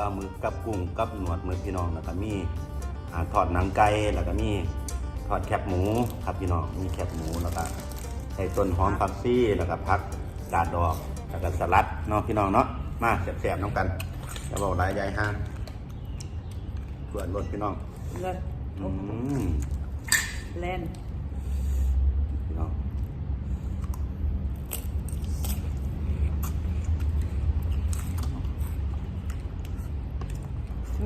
ลาหมึกกับกุ้งกับหนวดหมึกพี่น้องแล้วก็มีอ่าทอดหนังไก่แล้วก็มีทอดแคบหมูครับพี่น้องมีแคบหมูแล้วก็ใส่ต้นหอมผักซี่แล้วก็พักกาดดอกแล้วก็สลัดเนาะพี่น้องเนาะมาแซ่บๆน้องกันอย่าบอกหลายใหญ่ห้างส่วนรถพี่น้องเลยอืมแลน พี่น้อง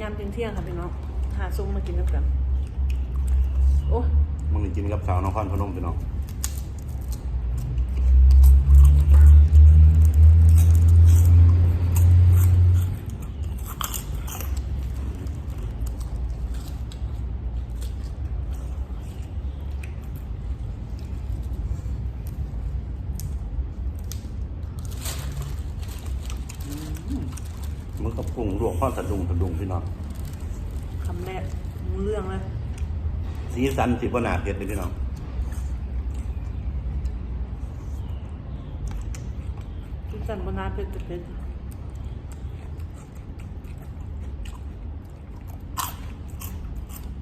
ยามเที่ยงๆค่ะพี่น้องหาซุ้มมากินน้ำกันโอ้ มึงนี่กินกับสาวนครพนมพี่น้อง มึงกับกุ้งลวก ข้อสะดุงสะดุงพี่น้องคำแรกรู้เรื่องเลยสีสันสิบหนาเผ็ดเลยพี่น้องกินกันบนนาเป็นเป็น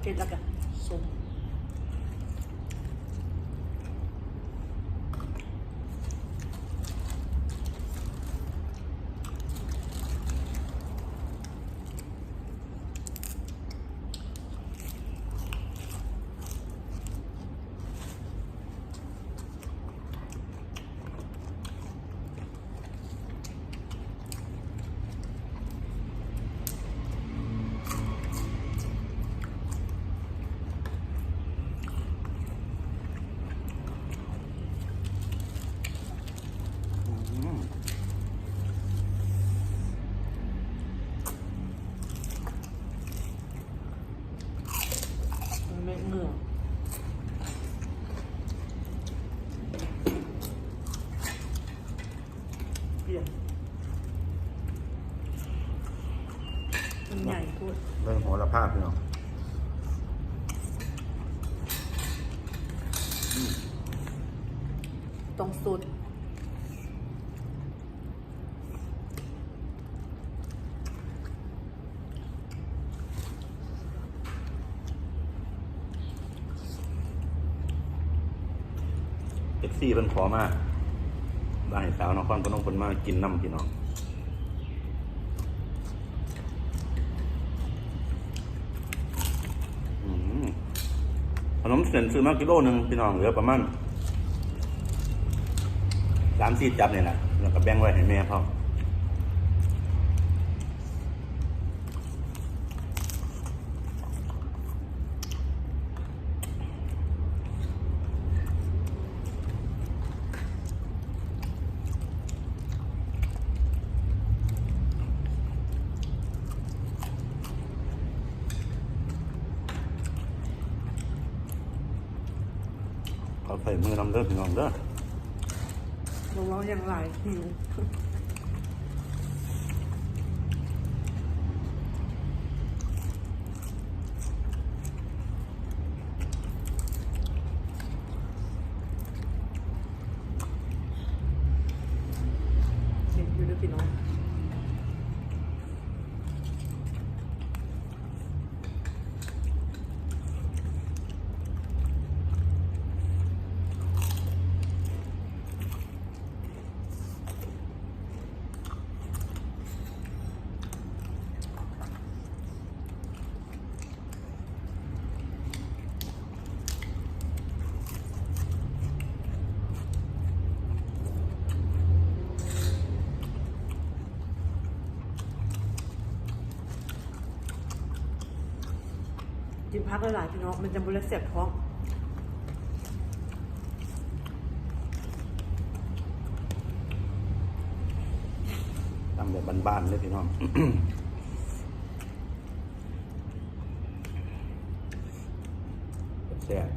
เผ็ดแล้วกันส้ม อืม มันไม่เหงื่อเปลี่ยนมันใหญ่พูด เรื่องโหระพาพี่น้อง ต้องสุดเอ็กซี่เป็นขอมาบ้านให้สาวนครพนมคนมากินน้ำพี่น้องขนมเส้นซื้อมากิโลหนึ่งพี่น้องเหลือประมาณามสี่จับเนี่ยนะแล้วก็แบ่งไว้ให้แม่พ่อเขาใส่มือน้ำเด้อพี่น้องเด้อ ของเราอย่างหลายคิว พักหลายๆพี่น้องมันจะบริเสียบท้องทำแบบบ้านๆเลยพี่น้องแซ่บ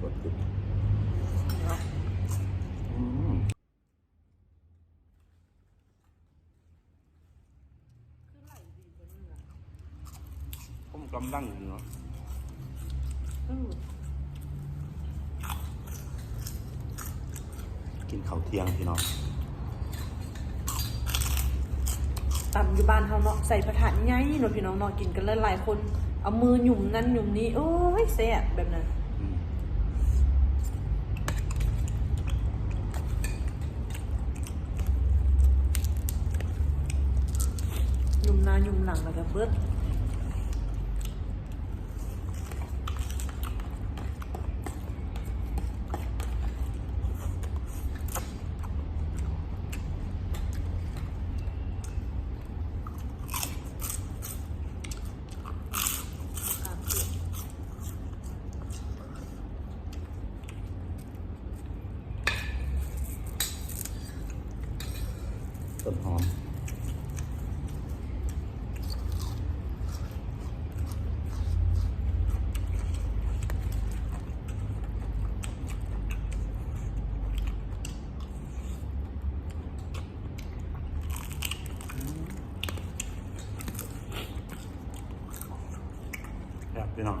กดติดอืมผม กำลังอยู่เนาะอืมกินข้าวเที่ยงพี่น้องตำอยู่บ้านเฮาเนาะใส่ประถานใหญ่เนาะพี่น้องเนาะกินกันหลายๆคน เอามือหยุ่มนั่นหยุ่มนี้ โอ้ยแซ่บแบบนั้นหยุ่มหน้าหยุ่มหลังแล้วก็เบิด ต้นหอมครับพี่น้อง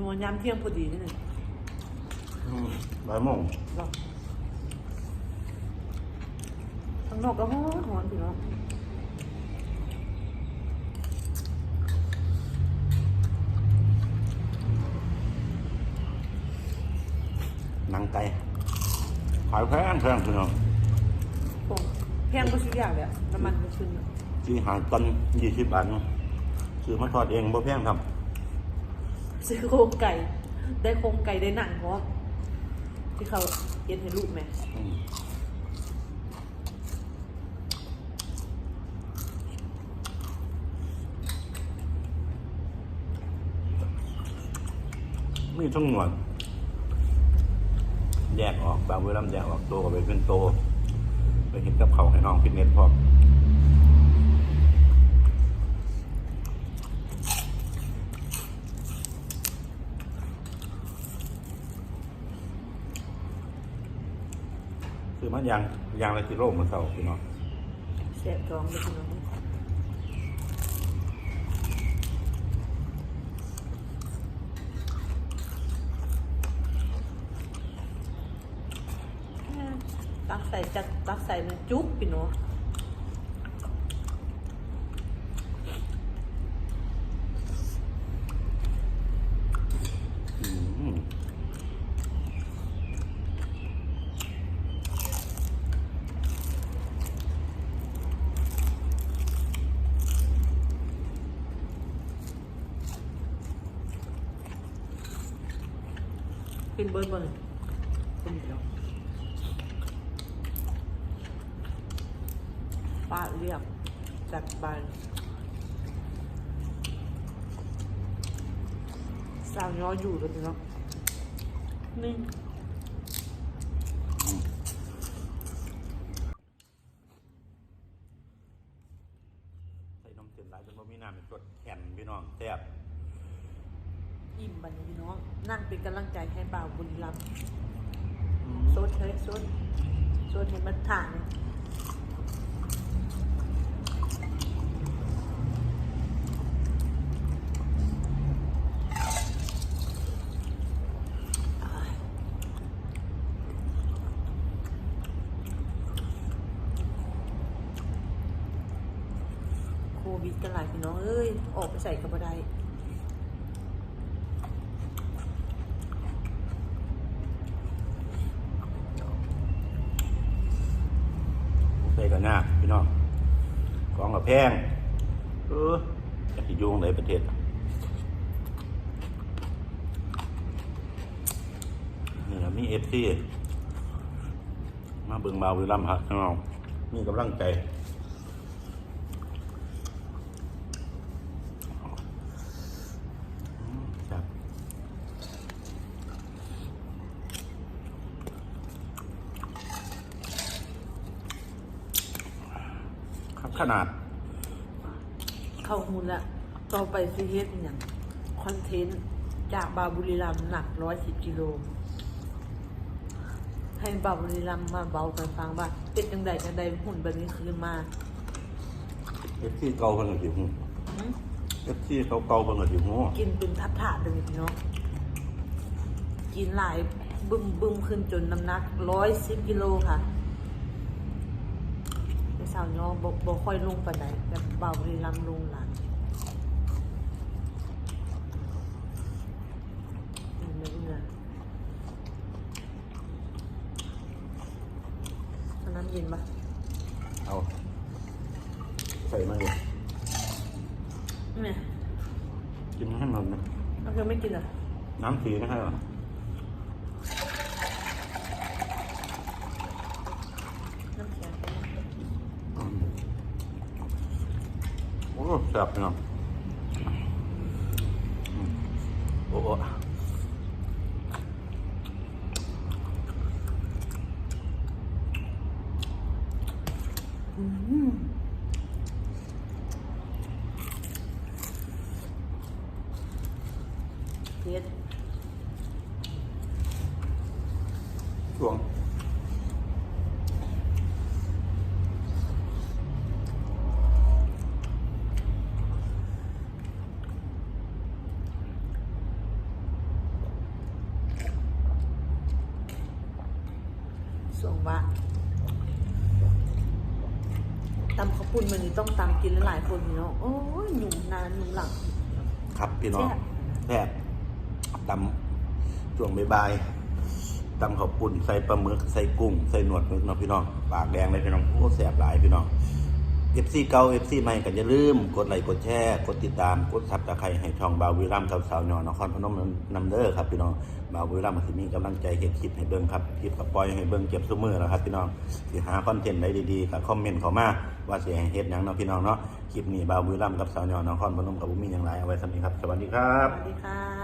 นัวๆยามเที่ยงพอดีนี่นึงอืมบ่ายโมงหรอกข้างนอกก็ร้อนร้อนพี่น้องหนังไก่ขายแพงแพงพี่น้องโอ้แพงก็ทุกอย่างเลยอะน้ำมันก็ขึ้นอะที่หารตันยี่สิบบาทเนาะซื้อมาทอดเองบ่แพงครับ ซื้อโครงไก่ ได้โครงไก่ได้หนังเพราะที่เขาเย็นให้ลูกไหมอืมมีทั้งหนวดแยกออกบางเวลาแยกออกโตก็ไปเป็นโต ไปเห็นกับเขาให้น้องฟิตเนสพร้อม คือมันยางยางอะไรกิโลมือนเก่าพี่น้องเสบท้องเลยพี่น้องตักใส่จักตักใส่มันจุ๊บพี่น้อง อืม กินเบิร์ดเบิร์ดคนเดียวป้าเรียกจัดบานสาวย้ออยู่เลยพี่น้องนี่ใส่นมเต็มหลายจนบ่มีน้ำเป็นตัวแข็งพี่น้องแซ่บ อิ่มบัดนพี่น้อง นั่งเป็นกำลังใจให้บ่าวบุญรับอืมโซดเฮ้ยโซดโซดเห็นมันถ่านเนี่ยโควิดกันหลายพี่น้องเอ้ย ออกไปใส่กับบ่ได้ ใส่กันยากพี่น้องกองกับแพงเออจะไปยุ่งในประเทศนี่นะมีเอฟซีมาเบิ่งมาวิลัมฮะพี่น้องมีกำลังใจอืมครับครับขนาด เข้าหุ่นละต่อไปซีเฮ็ดอหย่างคอนเทนต์จากบาบุรีรัมย์หนักร้อยสิบกิโล ให้บาบุรีรัมย์มาเบากันฟังว่าเป็นจังใดจังใดหุ่นแบบนี้คืนมาเอฟซีเก่าเพิ่นก็สิฮู้หึเอฟซีเขาเก่าเพิ่นก็สิฮู้กินเป็นทับถาดเลยพี่น้องกินหลายบึ้มบึ้มขึ้นจนน้ำหนักร้อยสิบกิโลค่ะ ในสาวน้องบอกบอกค่อยลงปานใดแบบเบาบุรีรัมย์ลงหลานอืมไม่เอือเอาน้ำเย็นปะเอา ใส่มาเลยเนี่ยกินให้มันนะเอาเธอไม่กินเหรอะ น้ำสีนะฮะน้ำแข็ง โอ้แซ่บพี่น้องอืมโอ้โห อืมเผ็ด ช่วง ส่งวะตำข้าวปุ้นมันนี่ต้องตำกินหลายๆคนนี่เนาะโอ้ยหนุ่มนานหนุ่มหลัง ครับพี่น้องแซ่บแซ่บตำช่วงบ่ายๆตำข้าวปุ่นใส่ปลาหมึกใส่กุ้ง ใส่หนวดหมึกเนาะพี่น้อง ปากแดงเลยพี่น้องโอ้แซ่บหลายพี่น้อง เอฟซีเก่าเอฟซีใหม่ก็อย่าลืม กดไลค์กดแชร์กดติดตามกดซับตะไคร้ให้ช่องบาววิรัมกับสาวนอนครพนมนำเด้อครับพี่น้องบาววิรัมมันสิมีกำลังใจเห็นคลิปให้เบิ่งครับคลิปกับปล่อยให้เบิ่งเก็บซุมือแล้วครับพี่น้องสิหาคอนเทนต์ใดดีๆก็คอมเมนต์เข้ามาว่าเสิให้เฮ็ดหยังเนาะพี่น้องเนาะคลิปนี้บาววิรัมกับสาวนอนครพนมกับบุมีหยังหลายเอาไว้สำนี้ครับสวัสดีครัสบวัสดีค่ะ